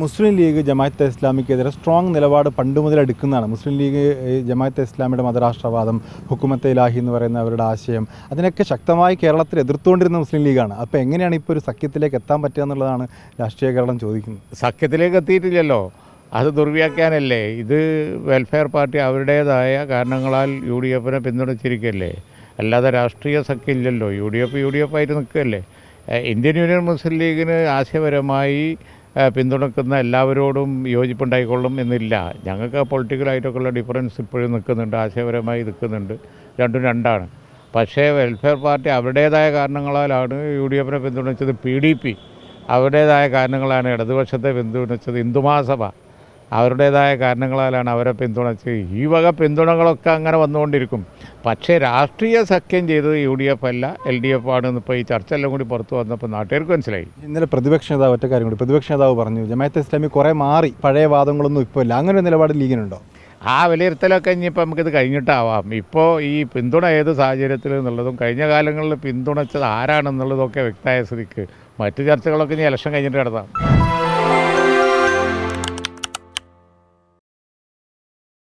മുസ്ലിം league Jamaat-e ഇസ്ലാമിക്കെതിരെ strong നിലപാട് പണ്ട് മുതൽ എടുക്കുന്നതാണ്. മുസ്ലിം ലീഗ് ജമാഅത്തെ ഇസ്ലാമിയുടെ മതരാഷ്ട്രവാദം ഹുക്കുമത്തെ ഇലാഹി എന്ന് പറയുന്ന അവരുടെ ആശയം അതിനൊക്കെ ശക്തമായി കേരളത്തിൽ എതിർത്തുകൊണ്ടിരുന്ന മുസ്ലിം ലീഗാണ്. അപ്പോൾ എങ്ങനെയാണ് ഇപ്പോൾ ഒരു സഖ്യത്തിലേക്ക് എത്താൻ പറ്റുക എന്നുള്ളതാണ് രാഷ്ട്രീയ കേരളം ചോദിക്കുന്നത്. സഖ്യത്തിലേക്ക് എത്തിയിട്ടില്ലല്ലോ. അത് ദുർവ്യാഖ്യാനല്ലേ? ഇത് വെൽഫെയർ പാർട്ടി അവരുടേതായ കാരണങ്ങളാൽ യു ഡി എഫിനെ പിന്തുണച്ചിരിക്കുകയല്ലേ അല്ലാതെ രാഷ്ട്രീയ സഖ്യം ഇല്ലല്ലോ. U D F U D F ആയിട്ട് നിൽക്കുകയല്ലേ? ഇന്ത്യൻ യൂണിയൻ മുസ്ലിം ലീഗിന് ആശയപരമായി പിന്തുണക്കുന്ന എല്ലാവരോടും യോജിപ്പുണ്ടായിക്കൊള്ളും എന്നില്ല. ഞങ്ങൾക്ക് പൊളിറ്റിക്കലായിട്ടൊക്കെയുള്ള ഡിഫറൻസ് ഇപ്പോഴും നിൽക്കുന്നുണ്ട് ആശയപരമായി നിൽക്കുന്നുണ്ട്. രണ്ടും രണ്ടാണ്. പക്ഷേ വെൽഫെയർ പാർട്ടി അവരുടേതായ കാരണങ്ങളാലാണ് യു ഡി എഫിനെ പിന്തുണച്ചത്. പി ഡി പി അവരുടേതായ കാരണങ്ങളാണ് ഇടതുപക്ഷത്തെ പിന്തുണച്ചത്. ഹിന്ദുമഹാസഭ അവരുടേതായ കാരണങ്ങളാലാണ് അവരെ പിന്തുണച്ച്. ഈ വക പിന്തുണകളൊക്കെ അങ്ങനെ വന്നുകൊണ്ടിരിക്കും. പക്ഷേ രാഷ്ട്രീയ സഖ്യം ചെയ്തത് യു ഡി എഫ് അല്ല എൽ ഡി എഫ് ആണെന്ന് ഇപ്പോൾ ഈ ചർച്ച എല്ലാം കൂടി പുറത്തു വന്നപ്പോൾ നാട്ടുകാർക്ക് മനസ്സിലായി. ഇന്നലെ പ്രതിപക്ഷ നേതാവ് ഒറ്റ കാര്യം കൂടി. പ്രതിപക്ഷ നേതാവ് പറഞ്ഞു ജമാഅത്തെ ഇസ്ലാമി കുറേ മാറി പഴയ വാദങ്ങളൊന്നും ഇപ്പോൾ ഇല്ല. അങ്ങനെ ഒരു നിലപാട് ലീഗിനുണ്ടോ? ആ വിലയിരുത്തലൊക്കെ ഇനിയിപ്പോൾ നമുക്കിത് കഴിഞ്ഞിട്ടാവാം. ഇപ്പോൾ ഈ പിന്തുണ ഏത് സാഹചര്യത്തിൽ എന്നുള്ളതും കഴിഞ്ഞ കാലങ്ങളിൽ പിന്തുണച്ചത് ആരാണെന്നുള്ളതൊക്കെ വ്യക്തമായ സ്ഥിതിക്ക് മറ്റു ചർച്ചകളൊക്കെ ഇനി ഇലക്ഷൻ കഴിഞ്ഞിട്ട് നടത്താം